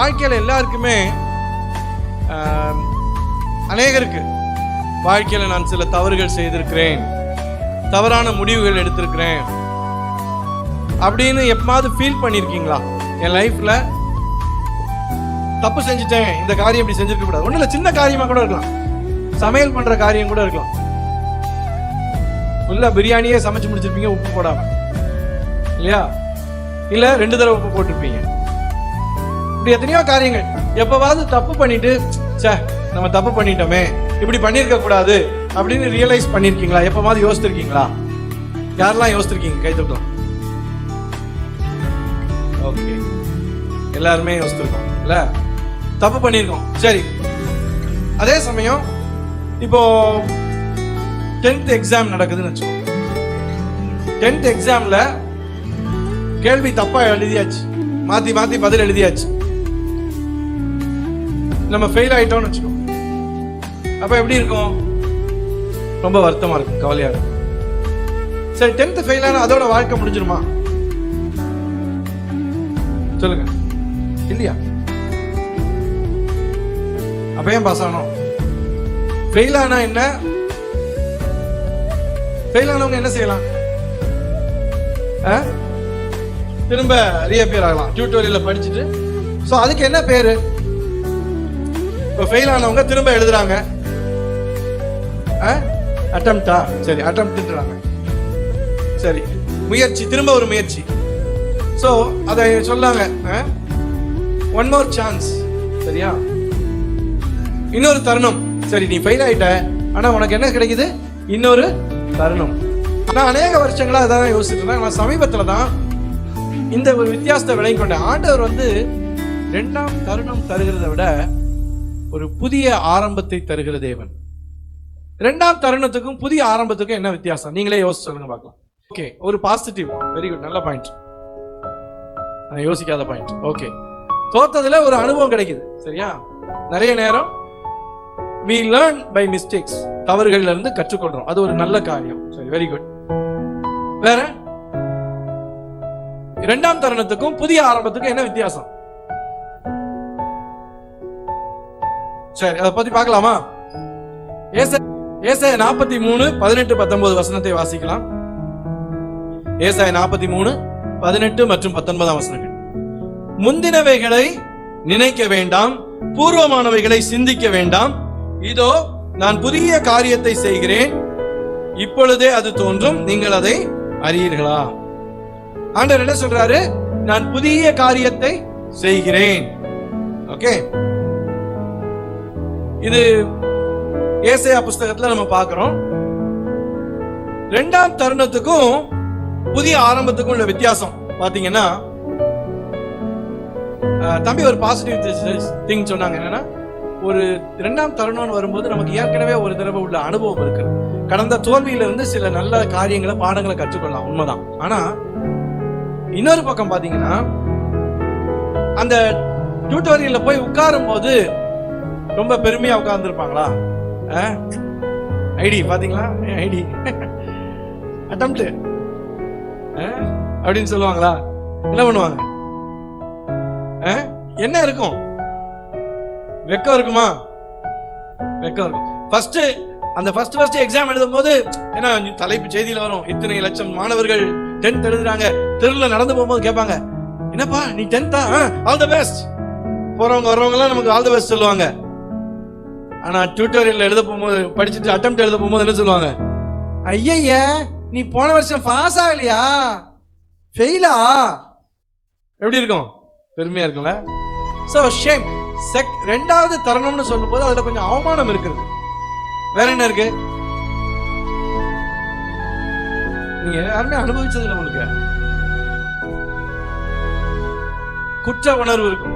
வாழ்க்கையில் எல்லாருக்குமே அநேகருக்கு வாழ்க்கையில் நான் சில தவறுகள் செய்திருக்கிறேன். தவறான முடிவுகள் எடுத்திருக்கிறேன். அப்படின்னு எப்பமாவது ஃபீல் பண்ணியிருக்கீங்களா என் லைஃப்பில் தப்பு செஞ்சுட்டேன் இந்த காரியம் இப்படி செஞ்சிருக்க கூடாது. ஒன்றும் இல்லை சின்ன காரியமாக கூட இருக்கலாம். சமையல் பண்ணுற காரியம் கூட இருக்கலாம். ஃபுல்லா பிரியாணியே சமைச்சு முடிச்சிருப்பீங்க உப்பு போடாம. இல்லையா? இல்லை ரெண்டு தடவை உப்பு போட்டிருப்பீங்க. இப்படி எத்தனையோ காரியங்கள். எப்பவாவது தப்பு பண்ணிட்டு ச்சே நம்ம தப்பு பண்ணிட்டோமே இப்படி பண்ணியிருக்க கூடாது அப்படின்னு ரியலைஸ் பண்ணிருக்கீங்களா? எப்பவாவது யோசிச்சிருக்கீங்களா யாரெல்லாம் யோசிச்சிருக்கீங்க கை தட்டலாம் ஓகே எல்லாருமே யோசிச்சிருக்கோம் இல்ல? தப்பு பண்ணியிருக்கோம் சரி. அதே சமயம் இப்போ டென்த் எக்ஸாம் நடக்குதுன்னு வச்சுக்கோங்க. டென்த் எக்ஸாம்ல கேள்வி தப்பா எழுதியாச்சு. மாத்தி மாத்தி பதில் எழுதியாச்சு. நம்ம ஃபெயில் ஆயிட்டோம்னு வச்சுக்கோம் அப்ப எப்படி இருக்கும்? ரொம்ப வருத்தமா இருக்கும் கவலையா இருக்கும். சரி டென்த் ஃபெயில் ஆனா அதோட வாழ்க்கை முடிஞ்சிருமா? சொல்லுங்க. இல்லையா? அப்ப ஏன் பாஸ் ஆனோம்? ஃபெயில் ஆனா என்ன? ஃபெயில் ஆனவங்க என்ன செய்யலாம்? ஆ? திரும்ப ரீஅப்பியர் ஆகலாம் டியூட்டோரியல்ல படிச்சுட்டு. ஸோ அதுக்கு என்ன பேரு? இப்போ ஃபெயில் ஆனவங்க திரும்ப எழுதுறாங்க. அட்டம்ப்டா சரி அட்டம்ட்டுறாங்க சரி முயற்சி திரும்ப ஒரு முயற்சி. ஸோ அதை சொல்லாங்க. ஒன் மோர் சான்ஸ் சரியா? இன்னொரு தருணம். சரி நீ ஃபெயில் ஆயிட்ட. ஆனால் உனக்கு என்ன கிடைக்குது? இன்னொரு தருணம். நான் அநேக வருஷங்களாக அதான் யோசிச்சுட்டு இருந்தேன். நான் சமீபத்தில் தான் இந்த ஒரு வித்தியாசத்தை விளங்கி கொண்டேன். ஆண்டவர் வந்து ரெண்டாம் தருணம் தருகிறத விட ஒரு புதிய ஆரம்பத்தை தருகிற தேவன். ரெண்டாம் தருணத்துக்கும் புதிய ஆரம்பத்துக்கும் என்ன வித்தியாசம்? நீங்களே யோசிச்சு சொல்லுங்க பார்க்கலாம். ஓகே ஒரு பாசிட்டிவ் வெரி குட் நல்ல பாயிண்ட் நான் யோசிக்காத பாயிண்ட் ஓகே தோத்ததுல ஒரு அனுபவம் கிடைக்குது. சரியா? நிறைய நேரம் வி லேர்ன் பை மிஸ்டேக்ஸ் தவறுகள்ல இருந்து கற்றுக்கொள்றோம். அது ஒரு நல்ல காரியம். சரி வெரி குட் வேற? இரண்டாம் தருணத்துக்கும் புதிய ஆரம்பத்துக்கும் என்ன வித்தியாசம்? சரி அதை பத்தி பார்க்கலாமா? ஏசாய நாற்பத்தி மூணு பதினெட்டு பத்தொன்பது வசனத்தை வாசிக்கலாம். ஏசாய நாற்பத்தி மூணு பதினெட்டு மற்றும் பத்தொன்பதாம் வசனங்கள். முந்தினவைகளை நினைக்க வேண்டாம் பூர்வமானவைகளை சிந்திக்க வேண்டாம். இதோ நான் புதிய காரியத்தை செய்கிறேன். இப்பொழுதே அது தோன்றும் நீங்கள் அதை அறியீர்களா? ஆண்டவர் என்ன சொல்றாரு? நான் புதிய காரியத்தை செய்கிறேன். ஓகே? இது ஏசையா புஸ்தகத்துல நம்ம பாக்குறோம் ரெண்டாம் தருணத்துக்கும் புதிய ஆரம்பத்துக்கும் உள்ள வித்தியாசம் பாத்தீங்கன்னா தம்பி ஒரு பாசிட்டிவ் திங் சொன்னாங்க. என்னன்னா ஒரு ரெண்டாம் தருணம்னு வரும்போது நமக்கு ஏற்கனவே ஒரு தடவை உள்ள அனுபவம் இருக்கு. கடந்த தோல்வியில இருந்து சில நல்ல காரியங்களை பாடங்களை கற்றுக்கொள்ளலாம். உண்மைதான். ஆனா இன்னொரு பக்கம் பாத்தீங்கன்னா அந்த டியூட்டோரியல்ல போய் உட்காரும் போது ரொம்ப பெருமையா உட்கார்ந்துருப்பாங்களா? ஐடி பாத்தீங்களா? ஐடி. அட்டம்ப்ட் அப்படின்னு சொல்லுவாங்களா? என்ன பண்ணுவாங்க? என்ன இருக்கும்? வெக்கம் இருக்குமா? வெக்கம் இருக்கும். ஃபர்ஸ்ட் அந்த ஃபர்ஸ்ட் ஃபர்ஸ்ட் எக்ஸாம் எழுதும் போது ஏன்னா தலைப்பு செய்தியில் வரும். இத்தனை லட்சம் மாணவர்கள் டென்த் எழுதுறாங்க. தெருவில் நடந்து போகும்போது கேட்பாங்க என்னப்பா நீ டென்த்தா ஆல் த பெஸ்ட் போறவங்க வர்றவங்க எல்லாம் நமக்கு ஆல் த பெஸ்ட் சொல்லுவாங்க. ஆனா டியூட்டோரியல் எழுத போகும்போது படிச்சுட்டு அட்டம் எழுத போகும்போது என்ன சொல்லுவாங்க? ஐயா நீ போன வருஷம் பாஸ் ஆகலையா? ஃபெயிலா எப்படி இருக்கும்? பெருமையா இருக்கும்ல? சோ ஷேம் செக் ரெண்டாவது தருணம்னு சொல்லும்போது அதுல கொஞ்சம் அவமானம் இருக்குது. வேற என்ன இருக்கு? நீங்க யாருமே அனுபவிச்சது இல்லை உங்களுக்கு. குற்ற உணர்வு இருக்கும்.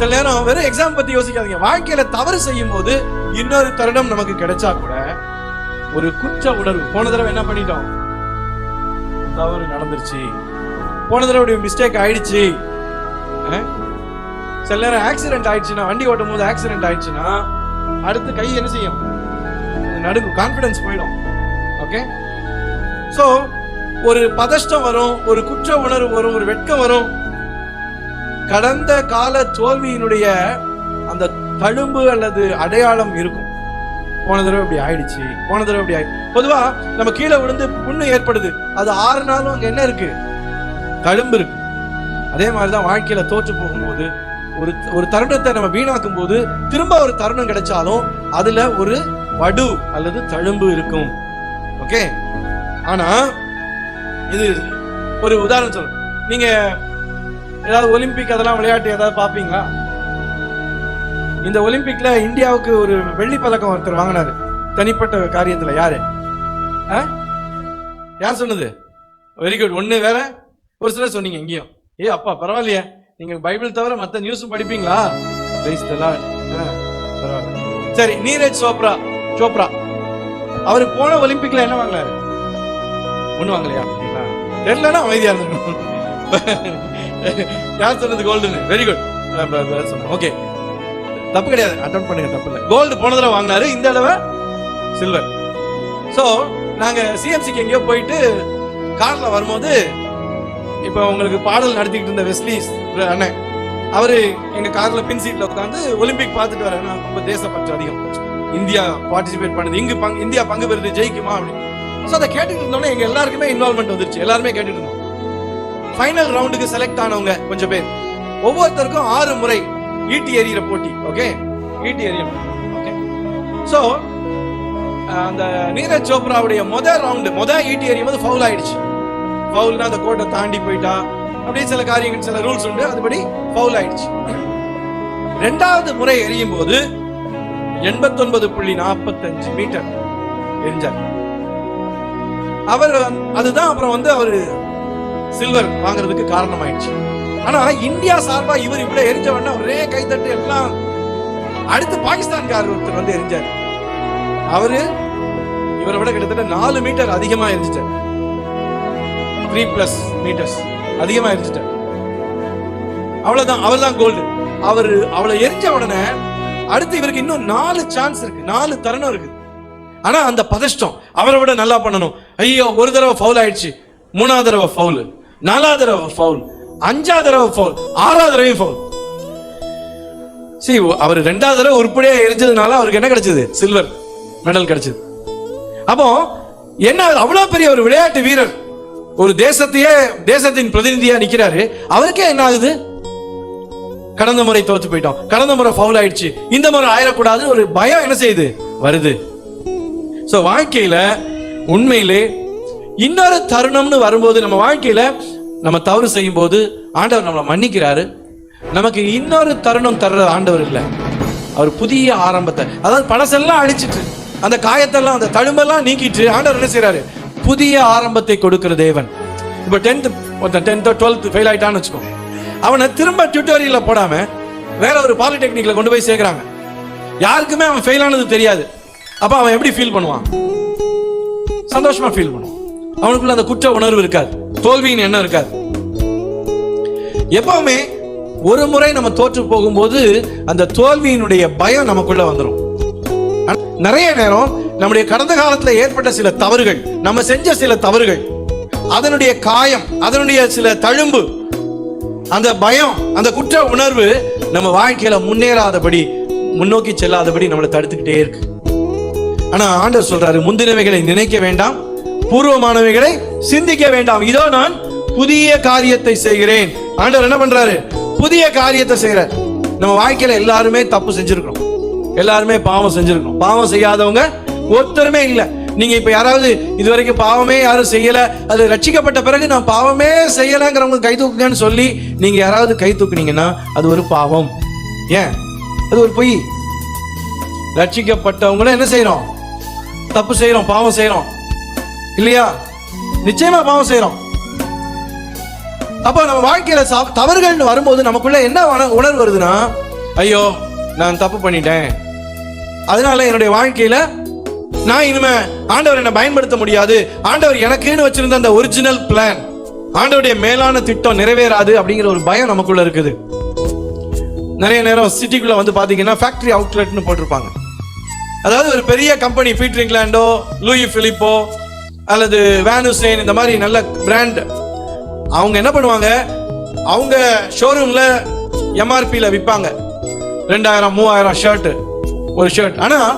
சில நேரம் வெறும் எக்ஸாம் பத்தி யோசிக்காதீங்க. வாழ்க்கையில தவறு செய்யும் போது இன்னொரு தருணம் நமக்கு கிடைச்சா கூட ஒரு குற்ற உணர்வு. போன தடவை என்ன பண்ணிட்டோம்? தவறு நடந்துருச்சு. போன தடவை மிஸ்டேக் ஆயிடுச்சு. சில நேரம் ஆக்சிடென்ட் ஆயிடுச்சுன்னா வண்டி ஓட்டும் போது ஆக்சிடென்ட் ஆயிடுச்சுன்னா அடுத்து கை என்ன செய்யும்? நடுங்கும். கான்பிடன்ஸ் போயிடும். ஓகே சோ ஒரு பதஷ்டம் வரும் ஒரு குற்ற உணர்வு வரும் ஒரு வெட்கம் வரும். கடந்த கால தோல்வியினுடைய அந்த தழும்பு அல்லது அடையாளம் இருக்கும். போன தடவை இப்படி ஆயிடுச்சு போன தடவை இப்படி ஆயிடுச்சு. பொதுவா நம்ம கீழே விழுந்து புண்ணு ஏற்படுது. அது ஆறுனாலும் அங்க என்ன இருக்கு? தழும்பு இருக்கு. அதே மாதிரிதான் வாழ்க்கையில தோற்று போகும்போது ஒரு ஒரு தருணத்தை நம்ம வீணாக்கும் போது திரும்ப ஒரு தருணம் கிடைச்சாலும் அதுல ஒரு வடு அல்லது தழும்பு இருக்கும். ஓகே? ஆனா இது ஒரு உதாரணம் சொல்றேன். நீங்க ஏதாவது ஒலிம்பிக் அதெல்லாம் விளையாட்டு ஏதாவது பார்ப்பீங்களா? இந்த ஒலிம்பிக்ல இந்தியாவுக்கு ஒரு வெள்ளி பதக்கம் ஒருத்தர் வாங்கினாரு. தனிப்பட்ட காரியத்துல யாரு? ஆ? யார் சொன்னது? வெரி குட் ஒன்னு வேற? ஒரு சிலர் சொன்னீங்க இங்கேயும். ஏ அப்பா பரவாயில்லையே. நீங்க பைபிள் தவிர மத்த நியூஸும் படிப்பீங்களா? ஆ, சரி நீரஜ் சோப்ரா சோப்ரா. அவர் போன ஒலிம்பிக்ல என்ன வாங்கினாரு? ஒண்ணு வாங்கலையா? தெரியலன்னா அமைதியா இருந்தோம் யார் சொன்னது கோல்டுன்னு வெரி குட் ஓகே தப்பு கிடையாது. அட்டன் பண்ணுங்க தப்பு இல்லை. கோல்டு போன தடவை வாங்கினாரு இந்த தடவை சில்வர் ஸோ நாங்கள் சிஎம்சிக்கு எங்கேயோ போயிட்டு காரில் வரும்போது இப்போ உங்களுக்கு பாடல் நடத்திக்கிட்டு இருந்த வெஸ்லீஸ் அண்ணன். அவரு எங்க கார்ல பின் சீட்ல உட்காந்து ஒலிம்பிக் பார்த்துட்டு வரேன் நான் ரொம்ப தேசப்பற்று அதிகம். இந்தியா பார்ட்டிசிபேட் பண்ணுது. இங்கு பங்கு இந்தியா பங்கு பெறுது ஜெயிக்குமா அப்படின்னு. ஸோ அதை கேட்டுட்டு இருந்தோன்னே எங்க எல்லாருக்குமே இன்வால்மெண்ட் வந்துருச்சு. எல்லாருமே கேட்டுட்டு இருந்தோம். ஃபைனல் ரவுண்டுக்கு செலக்ட் ஆனவங்க கொஞ்சம் பேர். ஒவ்வொருத்தருக்கும் ஆறு முறை ஈட்டி எறிகிற போட்டி ஓகே ஈட்டி எறியும் ஓகே ஸோ அந்த நீரஜ் சோப்ராவுடைய முதல் ரவுண்டு முதல் ஈட்டி எறியும் போது ஃபவுல் ஆயிடுச்சு. ஃபவுல்னா அந்த கோட்டை தாண்டி போயிட்டா. அப்படியே சில காரியங்கள் சில ரூல்ஸ் உண்டு. அதுபடி ஃபவுல் ஆயிடுச்சு. ரெண்டாவது முறை எறியும் போது எண்பத்தொன்பது புள்ளி நாற்பத்தஞ்சு மீட்டர் எரிஞ்சார். அவர் அதுதான் அப்புறம் வந்து அவர் சில்வர் வாங்குறதுக்கு காரணமாயிடுச்சு. ஆனா இந்தியா சார்பா இவர் இவ்வளவு எரிஞ்ச உடனே ஒரே கைத்தட்டு எல்லாம் அடுத்து பாகிஸ்தான்காரர் ஒருத்தர் வந்து எரிஞ்சார். அவரு இவரை விட கிட்டத்தட்ட நாலு மீட்டர் அதிகமா எரிஞ்சிட்டார். த்ரீ பிளஸ் மீட்டர்ஸ் அதிகமா எரிஞ்சிட்டார். அவ்வளவுதான் அவர் தான் கோல்டு அவர் அவளை எரிஞ்ச உடனே அடுத்து இவருக்கு இன்னும் நாலு சான்ஸ் இருக்கு. நாலு தருணம் இருக்கு. ஆனா அந்த பதஷ்டம் அவரை விட நல்லா பண்ணணும். ஐயோ ஒரு தடவை ஃபவுல் ஆயிடுச்சு. மூணாவது தடவை ஃபவுல் நாலாவது தடவை ஃபவுல் அஞ்சாவது தடவை ஃபவுல் ஆறாவது தடவை ஃபவுல் சரி அவர் ரெண்டாவது தடவை உருப்படியா எரிஞ்சதுனால அவருக்கு என்ன கிடைச்சது? சில்வர் மெடல் கிடைச்சது. அப்போ என்ன அவ்வளவு பெரிய ஒரு விளையாட்டு வீரர் ஒரு தேசத்தையே தேசத்தின் பிரதிநிதியா நிக்கிறாரு. அவருக்கே என்ன ஆகுது? கடந்த முறை தோத்து போயிட்டோம். கடந்த முறை ஃபவுல் ஆயிடுச்சு. இந்த முறை ஆயிடக்கூடாதுன்னு ஒரு பயம் என்ன செய்யுது? வருது. ஸோ வாழ்க்கையில உண்மையிலே இன்னொரு தருணம்னு வரும்போது நம்ம வாழ்க்கையில நம்ம தவறு செய்யும் போது ஆண்டவர் நம்மளை மன்னிக்கிறாரு. நமக்கு இன்னொரு தருணம் தர்ற ஆண்டவர் இல்லை. அவர் புதிய ஆரம்பத்தை அதாவது பழசெல்லாம் அழிச்சிட்டு அந்த காயத்தெல்லாம் அந்த தழும்பெல்லாம் நீக்கிட்டு ஆண்டவர் என்ன செய்யறாரு புதிய ஆரம்பத்தை கொடுக்கிற தேவன். இப்போ டென்த் ஒருத்தன் டென்த்தோ டுவெல்த் ஃபெயில் ஆயிட்டான்னு வச்சுக்கோ. அவனை திரும்ப டியூட்டோரியல்ல போடாம வேற ஒரு பாலிடெக்னிக்ல கொண்டு போய் சேர்க்குறாங்க. யாருக்குமே அவன் ஃபெயில் ஆனது தெரியாது. அப்ப அவன் எப்படி ஃபீல் பண்ணுவான்? சந்தோஷமா ஃபீல் பண்ணுவான். அவனுக்குள்ள அந்த குற்ற உணர்வு இருக்காது. தோல்வியின் எண்ணம் இருக்காது. எப்பவுமே ஒரு முறை நம்ம தோற்று போகும்போது அந்த தோல்வியினுடைய பயம் நமக்குள்ள வந்துடும் நிறைய நேரம் நம்முடைய கடந்த காலத்துல ஏற்பட்ட சில தவறுகள் நம்ம செஞ்ச சில தவறுகள் அதனுடைய காயம் அதனுடைய சில தழும்பு அந்த பயம் அந்த குற்ற உணர்வு நம்ம வாழ்க்கையில முன்னேறாதபடி முன்னோக்கி செல்லாதபடி நம்மளை தடுத்துக்கிட்டே இருக்கு. ஆனா ஆண்டர் சொல்றாரு முந்தினவைகளை நினைக்க வேண்டாம் பூர்வமானவைகளை சிந்திக்க வேண்டாம். இதோ நான் புதிய காரியத்தை செய்கிறேன். ஆண்டவர் என்ன பண்றாரு? புதிய காரியத்தை செய்யறார். நம்ம வாழ்க்கையில எல்லாருமே தப்பு செஞ்சிருக்கிறோம். எல்லாருமே பாவம் செஞ்சிருக்கோம் பாவம் செய்யாதவங்க ஒருத்தருமே இல்லை. நீங்க இப்ப யாராவது இது வரைக்கும் பாவமே யாரும் செய்யல அது ரட்சிக்கப்பட்ட பிறகு நான் பாவமே செய்யலங்கிறவங்க கை தூக்குங்கன்னு சொல்லி நீங்க யாராவது கை தூக்குனீங்கன்னா அது ஒரு பாவம். ஏன்? அது ஒரு பொய். ரட்சிக்கப்பட்டவங்களும் என்ன செய்யறோம்? தப்பு செய்யறோம் பாவம் செய்யறோம். இல்லையா? நிச்சயமா பாவம் செய்யறோம் அப்போ நம்ம வாழ்க்கையில தவறுகள் தவறுகள்னு வரும்போது நமக்குள்ள என்ன உண- உணர்வு வருதுன்னா ஐயோ நான் தப்பு பண்ணிட்டேன். அதனால என்னுடைய வாழ்க்கையில நான் இனிமே ஆண்டவர் என்னை பயன்படுத்த முடியாது. ஆண்டவர் எனக்குன்னு வச்சிருந்த அந்த ஒரிஜினல் பிளான் ஆண்டவருடைய மேலான திட்டம் நிறைவேறாது அப்படிங்கிற ஒரு பயம் நமக்குள்ள இருக்குது. நிறைய நேரம் சிட்டிக்குள்ள வந்து பாத்தீங்கன்னா ஃபேக்டரி அவுட்லெட்னு போட்டிருப்பாங்க. அதாவது ஒரு பெரிய கம்பெனி பீட்டர் இங்கிலாண்டோ லூயி பிலிப்போ அல்லது வேனுசேன் இந்த மாதிரி நல்ல பிராண்ட் அவங்க என்ன பண்ணுவாங்க? அவங்க ஷோரூம்ல எம்ஆர்பியில் விற்பாங்க ரெண்டாயிரம் மூவாயிரம் ஷர்ட் ஒரு ஷர்ட் ஆனால்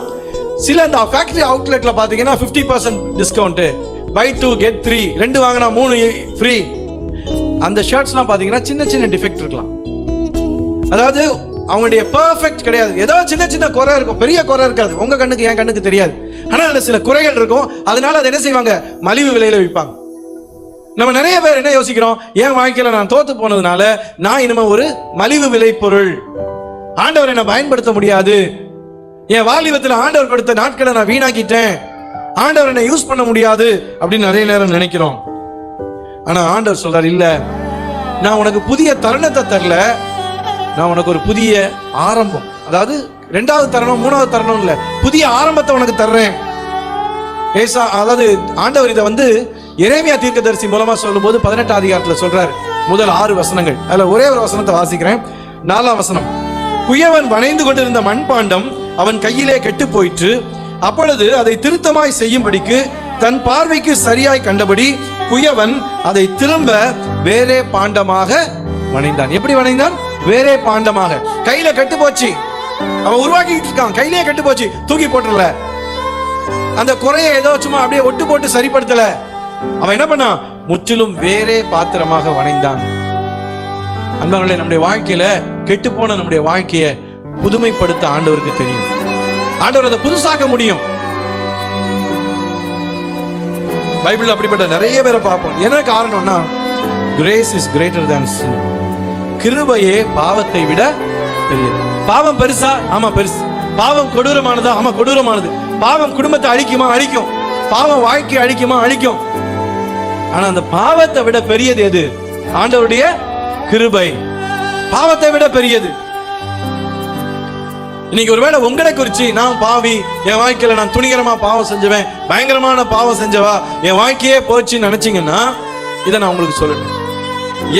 சில இந்த ஃபேக்டரி அவுட்லெட்டில் பார்த்தீங்கன்னா fifty percent discount buy two get three ரெண்டு வாங்கினா மூணு ஃப்ரீ அந்த ஷர்ட்ஸ்லாம் பார்த்தீங்கன்னா சின்ன சின்ன டிஃபெக்ட் இருக்கலாம். அதாவது அவங்களுடைய பர்ஃபெக்ட் கிடையாது. ஏதோ சின்ன சின்ன குறை இருக்கும். பெரிய குறை இருக்காது. உங்க கண்ணுக்கு என் கண்ணுக்கு தெரியாது. ஆனா அதுல சில குறைகள் இருக்கும். அதனால அதை என்ன செய்வாங்க? மலிவு விலையில விற்பாங்க. நம்ம நிறைய பேர் என்ன யோசிக்கிறோம்? என் வாழ்க்கையில நான் தோத்து போனதுனால நான் இனிமே ஒரு மலிவு விலை பொருள். ஆண்டவர் என்னை பயன்படுத்த முடியாது. என் வாலிபத்தில் ஆண்டவர் கொடுத்த நாட்களை நான் வீணாக்கிட்டேன். ஆண்டவர் என்னை யூஸ் பண்ண முடியாது அப்படின்னு நிறைய நேரம் நினைக்கிறோம். ஆனா ஆண்டவர் சொல்றாரு இல்ல நான் உனக்கு புதிய தருணத்தை தரல. நான் உனக்கு ஒரு புதிய ஆரம்பம். அதாவது ரெண்டாவது தருணம் மூணாவது தருணம் இல்ல. புதிய ஆரம்பத்தை உனக்கு தர்றேன். ஏசா அதாவது ஆண்டவர் இதை வந்து இறைமையா தீர்க்கதரிசி மூலமா சொல்லும்போது பதினெட்டாம் அதிகாரத்துல சொல்றாரு. முதல் ஆறு வசனங்கள். அதுல ஒரே ஒரு வசனத்தை வாசிக்கிறேன். நாலாம் வசனம். குயவன் வணைந்து கொண்டிருந்த மண்பாண்டம் அவன் கையிலே கெட்டு போயிற்று. அப்பொழுது அதை திருத்தமாய் செய்யும்படிக்கு தன் பார்வைக்கு சரியாய் கண்டபடி குயவன் அதை திரும்ப வேறே பாண்டமாக வணைந்தான். எப்படி வணைந்தான்? வேறே பாண்டமாக. கையில கட்டு போச்சு. அவன் உருவாக்கிட்டு இருக்கான். கையிலே கட்டு போச்சு. தூக்கி போட்டுல அந்த குறைய ஏதோ சும்மா அப்படியே ஒட்டு போட்டு சரிப்படுத்தல. அவன் என்ன பண்ணான்? முற்றிலும் வேறே பாத்திரமாக வணைந்தான். அன்பர்களே நம்முடைய வாழ்க்கையில கெட்டு போன நம்முடைய வாழ்க்கையை புதுமைப்படுத்த ஆண்டவருக்கு தெரியும். ஆண்டவர் அதை புதுசாக்க முடியும். பைபிள் அப்படிப்பட்ட நிறைய பேரை பார்ப்போம். என்ன காரணம்னா grace is greater than sin கிருபையே பாவத்தை விட பெரியது. பாவம் பெருசா? ஆமா பெருசு. பாவம் கொடூரமானதா? ஆமா கொடூரமானது. பாவம் குடும்பத்தை அழிக்குமா? அழிக்கும். பாவம் வாழ்க்கை அழிக்குமா? அழிக்கும். ஆனா அந்த பாவத்தை விட பெரியது எது? ஆண்டவருடைய கிருபை. பாவத்தை விட பெரியது. இன்னைக்கு ஒருவேளை உங்களை குறிச்சு நான் பாவி என் வாழ்க்கையில நான் துணிகரமா பாவம் செஞ்சவன் பயங்கரமான பாவம் செஞ்சவா என் வாழ்க்கையே போச்சுன்னு நினைச்சீங்கன்னா இதை நான் உங்களுக்கு சொல்லணும்.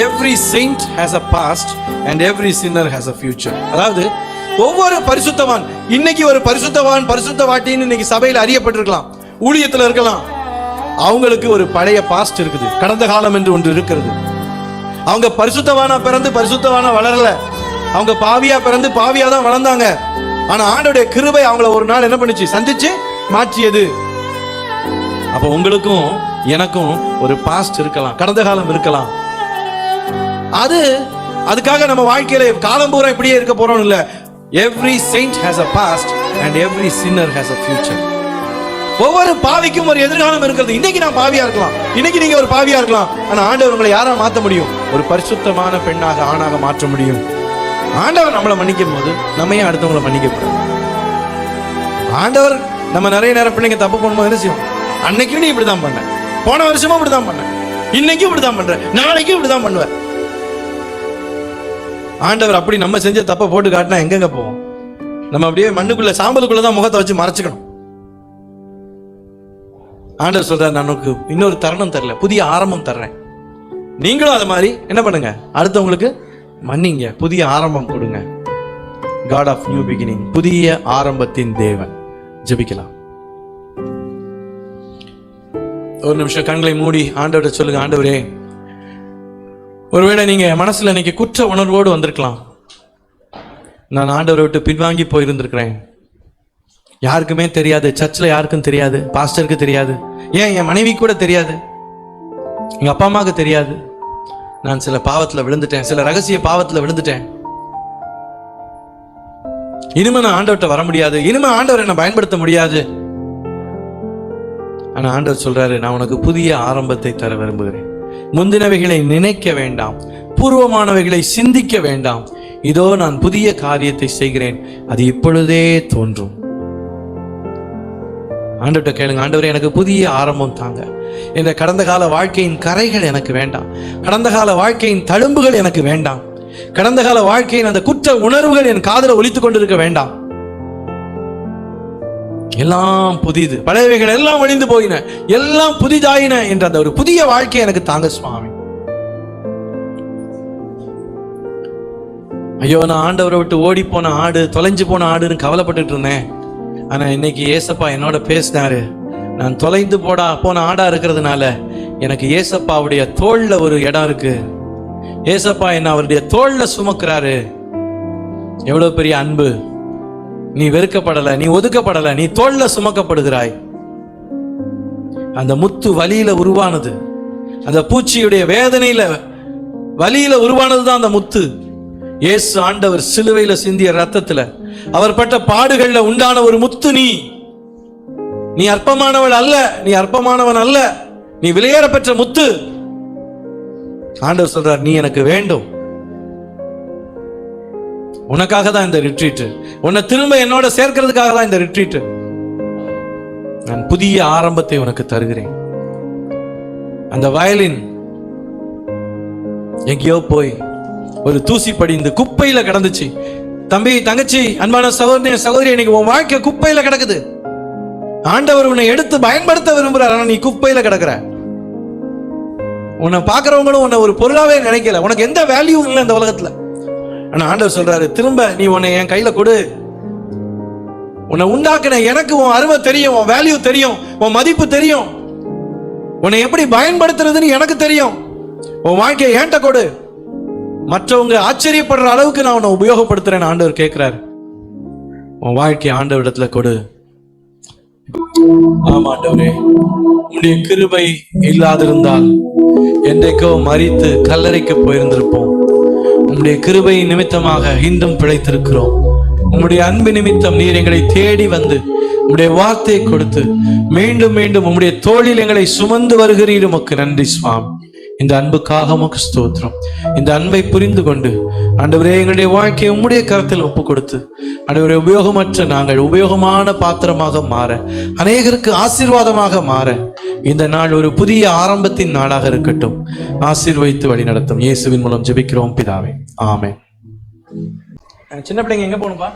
Every saint has a past and every sinner has a future அதாவது ஒவ்வொரு பரிசுத்தவான் இன்னைக்கு ஒரு பரிசுத்தவான் பரிசுத்த வாட்டின்னு இன்னைக்கு சபையில் அறியப்பட்டிருக்கலாம். ஊழியத்துல இருக்கலாம். அவங்களுக்கு ஒரு பழைய பாஸ்ட் இருக்குது. கடந்த காலம் என்று ஒன்று இருக்கிறது. அவங்க பரிசுத்தவானா பிறந்து பரிசுத்தவானா வளரல. அவங்க பாவியா பிறந்து பாவியா தான் வளர்ந்தாங்க. ஆனா ஆண்டோடைய கிருபை அவங்கள ஒரு நாள் என்ன பண்ணுச்சு? சந்திச்சு மாற்றியது. அப்ப உங்களுக்கும் எனக்கும் ஒரு பாஸ்ட் இருக்கலாம். கடந்த காலம் இருக்கலாம். அது அதுக்காக நம்ம வாழ்க்கையில காலம் பூரா இப்படியே இருக்க போறோம் இல்ல. Every saint has a past and every sinner has a future ஒவ்வொரு பாவிக்கும் ஒரு எதிர்காலம் இருக்கிறது. இன்னைக்கு நான் பாவியா இருக்கலாம். இன்னைக்கு நீங்க ஒரு பாவியா இருக்கலாம். ஆனா ஆண்டவர் உங்களை யாரா மாத்த முடியும்? ஒரு பரிசுத்தமான பெண்ணாக ஆணாக மாற்ற முடியும். ஆண்டவர் நம்மளை மன்னிக்கும் போது நம்ம ஏன் அடுத்தவங்களை மன்னிக்க ஆண்டவர் நம்ம நிறைய நேரம் பிள்ளைங்க தப்பு பண்ணும்போது என்ன செய்வோம் அன்னைக்கு நீ இப்படிதான் பண்ண போன வருஷமும் இப்படிதான் பண்ண இன்னைக்கும் இப்படிதான் பண்ற நாளைக்கும் இப்படிதான் பண்ணுவேன். ஆண்டவர் அப்படி நம்ம செஞ்ச தப்பை போட்டு காட்டினா எங்கெங்க போவோம்? நம்ம அப்படியே மண்ணுக்குள்ள சாம்பலுக்குள்ள தான் முகத்தை வச்சு மறைச்சுக்கணும். ஆண்டவர் சொல்றாரு நான் உனக்கு இன்னொரு தருணம் தரல புதிய ஆரம்பம் தர்றேன். நீங்களும் அது மாதிரி என்ன பண்ணுங்க? அடுத்தவங்களுக்கு மன்னிங்க புதிய ஆரம்பம் கொடுங்க. காட் ஆஃப் நியூ பிகினிங் புதிய ஆரம்பத்தின் தேவன். ஜெபிக்கலாம். ஒரு நிமிஷம் கண்களை மூடி ஆண்டவர்கிட்ட சொல்லுங்க ஆண்டவரே ஒருவேளை நீங்க மனசுல இன்னைக்கு குற்ற உணர்வோடு வந்திருக்கலாம். நான் ஆண்டவரை விட்டு பின்வாங்கி போயிருந்திருக்கிறேன். யாருக்குமே தெரியாது சர்ச்சில் யாருக்கும் தெரியாது பாஸ்டருக்கு தெரியாது ஏன் என் மனைவி கூட தெரியாது எங்கள் அப்பா அம்மாவுக்கு தெரியாது. நான் சில பாவத்தில் விழுந்துட்டேன் சில ரகசிய பாவத்தில் விழுந்துட்டேன். இனிமே நான் ஆண்டவர்கிட்ட வர முடியாது இனிமே ஆண்டவர் என்னை பயன்படுத்த முடியாது. ஆனால் ஆண்டவர் சொல்றாரு நான் உனக்கு புதிய ஆரம்பத்தை தர விரும்புகிறேன். முந்தினவைகளை நினைக்க வேண்டாம் பூர்வமானவைகளை சிந்திக்க வேண்டாம். இதோ நான் புதிய காரியத்தை செய்கிறேன் அது இப்பொழுதே தோன்றும். ஆண்டவர்கிட்ட கேளுங்க ஆண்டவர் எனக்கு புதிய ஆரம்பம் தாங்க. இந்த கடந்த கால வாழ்க்கையின் கரைகள் எனக்கு வேண்டாம். கடந்த கால வாழ்க்கையின் தழும்புகள் எனக்கு வேண்டாம். கடந்த கால வாழ்க்கையின் அந்த குற்ற உணர்வுகள் என் காதல ஒலித்துக் கொண்டிருக்க வேண்டாம். எல்லாம் புதிது. பழையவைகள் எல்லாம் ஒழிந்து போயின. எல்லாம் புதிதாயின என்ற அந்த ஒரு புதிய வாழ்க்கை எனக்கு தாங்க சுவாமி. ஐயோ நான் ஆண்டவரை விட்டு ஓடி போன ஆடு தொலைஞ்சு போன ஆடுன்னு கவலைப்பட்டுட்டு இருந்தேன். ஆனா இன்னைக்கு ஏசப்பா என்னோட பேசினாரு. நான் தொலைந்து போடா போன ஆடா இருக்கிறதுனால எனக்கு ஏசப்பாவுடைய தோல்ல ஒரு இடம் இருக்கு. ஏசப்பா என்ன அவருடைய தோல்ல சுமக்கிறாரு. எவ்வளவு பெரிய அன்பு. நீ வெறுக்கப்படலை நீ ஒதுக்கப்படலை நீ தோல்ல சுமக்கப்படுகிறாய். அந்த முத்து வலியில உருவானது. அந்த பூச்சியுடைய வேதனையில வலியில உருவானது தான் அந்த முத்து. இயேசு ஆண்டவர் சிலுவையில சிந்திய ரத்தத்துல அவர் பட்ட பாடுகள்ல உண்டான ஒரு முத்து நீ. நீ அற்பமானவள் அல்ல நீ அற்பமானவன் அல்ல நீ விலையேற பெற்ற முத்து. ஆண்டவர் சொல்றார் நீ எனக்கு வேண்டும். உனக்காக தான் இந்த ரிட்ரீட்டு உன்னை திரும்ப என்னோட சேர்க்கிறதுக்காக தான் இந்த ரிட்ரீட்டு நான் புதிய ஆரம்பத்தை உனக்கு தருகிறேன். அந்த வயலின் எங்கேயோ போய் ஒரு தூசி படிந்து குப்பையில கிடந்துச்சு. தம்பி தங்கச்சி அன்பான சகோதரி சகோதரி இன்னைக்கு உன் வாழ்க்கை குப்பையில கிடக்குது. ஆண்டவர் உன்னை எடுத்து பயன்படுத்த விரும்புறார் ஆனா நீ குப்பையில கிடக்குற. உன்னை பார்க்குறவங்களும் உன்னை ஒரு பொருளாவே நினைக்கல. உனக்கு எந்த வேல்யூ இல்லை இந்த உலகத்துல. ஆனா ஆண்டவர் சொல்றாரு திரும்ப நீ உன்னை என் கையில கொடு. உன்னை உண்டாக்குன எனக்கு உன் அருமை தெரியும் உன் வேல்யூ தெரியும் உன் மதிப்பு தெரியும். உன்னை எப்படி பயன்படுத்துறதுன்னு எனக்கு தெரியும். உன் வாழ்க்கையை ஏன்ட்ட கொடு. மற்றவங்க ஆச்சரியப்படுற அளவுக்கு நான் உன்னை உபயோகப்படுத்துறேன்னு ஆண்டவர் கேட்கிறாரு. உன் வாழ்க்கையை ஆண்டவர் இடத்துல கொடு ஆமாண்டவரே உன்னுடைய கிருபை இல்லாதிருந்தால் என்றைக்கோ மறித்து கல்லறைக்கு போயிருந்திருப்போம். உம்முடைய கிருபை நிமித்தமாக இன்றும் பிழைத்திருக்கிறோம். உம்முடைய அன்பு நிமித்தம் நீர் எங்களை தேடி வந்து உம்முடைய வார்த்தையை கொடுத்து மீண்டும் மீண்டும் உம்முடைய தோளில் எங்களை சுமந்து வருகிறீர். உமக்கு நன்றி சுவாமி. இந்த அன்புக்காக உமக்கு ஸ்தோத்திரம். இந்த அன்பை புரிந்து கொண்டு ஆண்டவரே எங்களுடைய வாழ்க்கையை உம்முடைய கரத்தில் ஒப்பு கொடுத்து அண்டவரை உபயோகமற்ற நாங்கள் உபயோகமான பாத்திரமாக மாற அநேகருக்கு ஆசீர்வாதமாக மாற இந்த நாள் ஒரு புதிய ஆரம்பத்தின் நாளாக இருக்கட்டும். ஆசீர்வதித்து வழி நடத்தும். இயேசுவின் மூலம் ஜெபிக்கிறோம் பிதாவே. ஆமே சின்ன பிள்ளைங்க எங்க போகணும்பா?